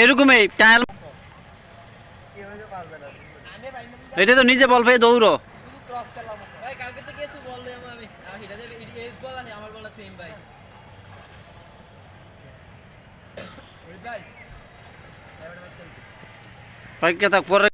এরকমই, টায়াল। এটা তো নিজে বল দৌড়ো ভাই কালকে তো গেছু বল দিলাম আমি আর হিটা দেবে এই বল আনি আমার বলা সেম ভাই ভাই পাইকে পরে।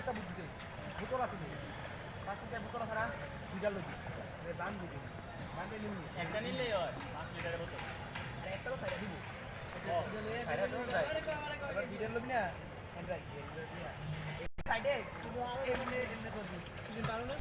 একটা বুদ্ধি দে বোতল আছে নি আছে না দুইটা লবি বান দিবি। বান দিয়ে একটা নিলেই হয় 5 লিটারের বোতল আরে একটা তো সাইডে দিব এবার দুইটা লোক না? সাইডে। এমনি এমনি করবি তুমি পারো না?